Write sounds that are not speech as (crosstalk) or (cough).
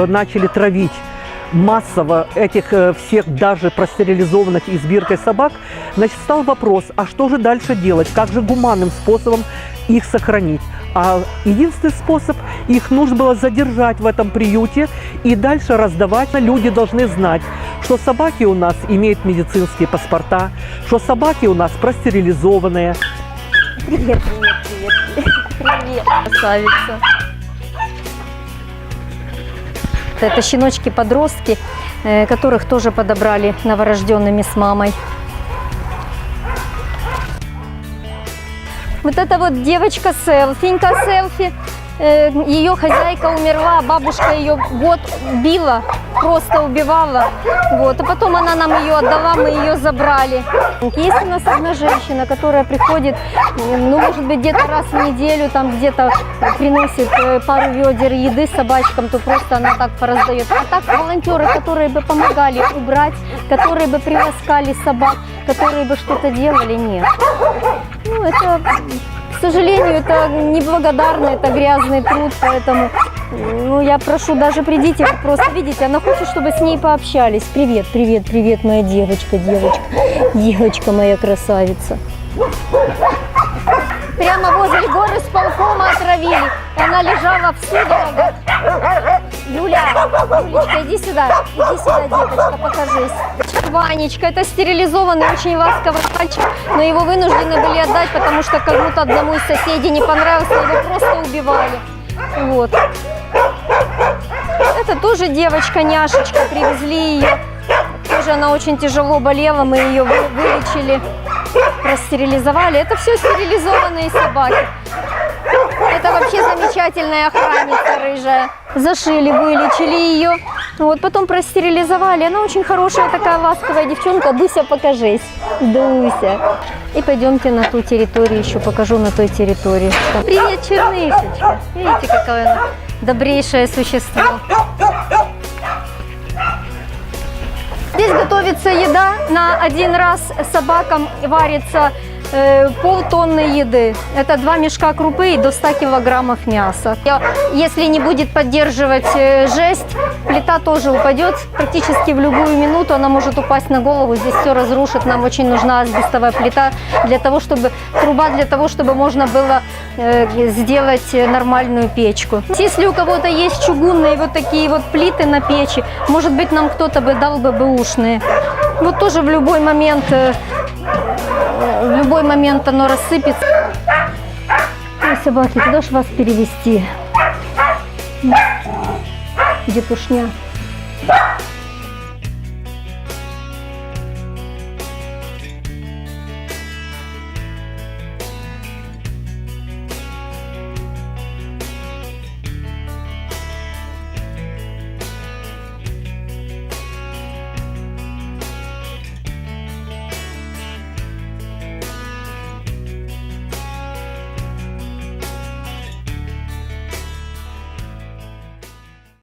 э, начали травить массово этих э, всех даже простерилизованных избиркой собак, значит, стал вопрос, а что же дальше делать, как же гуманным способом их сохранить. А единственный способ, их нужно было задержать в этом приюте и дальше раздавать. Люди должны знать, что собаки у нас имеют медицинские паспорта, что собаки у нас простерилизованные, Привет, привет, привет. (laughs) Привет, красавица. Это щеночки-подростки, э, которых тоже подобрали новорожденными с мамой. Вот эта вот девочка селфинька селфи. Э, Ее хозяйка умерла, бабушка ее год била, просто убивала. Вот. А потом она нам ее отдала, мы ее забрали. Есть у нас одна женщина, которая приходит, э, ну, может быть, где-то раз в неделю, там где-то приносит э, пару ведер еды собачкам, то просто она так пораздает. А так волонтеры, которые бы помогали убрать, которые бы приласкали собак, которые бы что-то делали, нет. Ну, это, сожалению, это неблагодарно, это грязный труд, поэтому ну, я прошу, даже придите, просто видите, она хочет, чтобы с ней пообщались. Привет, привет, привет, моя девочка, девочка, девочка моя красавица. Прямо возле горы с полкома отравили, она лежала в судорогах. Юля, Юлечка, иди сюда, иди сюда, деточка, покажись. Ванечка, это стерилизованный, очень ласковый мальчик, но его вынуждены были отдать, потому что кому-то одному из соседей не понравился, его просто убивали. Вот. Это тоже девочка-няшечка, привезли ее. Тоже она очень тяжело болела, мы ее вы- вылечили, простерилизовали. Это все стерилизованные собаки. Это вообще замечательная охранница рыжая. Зашили, вылечили ее. Вот, потом простерилизовали. Она очень хорошая такая ласковая девчонка. Дуся, покажись. Дуся. И пойдемте на ту территорию, еще покажу на той территории. Привет, чернышечка. Видите, какое она добрейшее существо. Здесь готовится еда. На один раз собакам варится полтонны еды. Это два мешка крупы и до 100 килограммов мяса. Если не будет поддерживать э, жесть, плита тоже упадет. Практически в любую минуту она может упасть на голову. Здесь все разрушит. Нам очень нужна асбестовая плита для того, чтобы труба для того, чтобы можно было э, сделать э, нормальную печку. Если у кого-то есть чугунные вот такие вот плиты на печи, может быть, нам кто-то бы дал бы бэушные. Вот тоже в любой момент, э, э, в любой момент оно рассыпется. Ой, собаки, куда ж вас перевести? Детушня.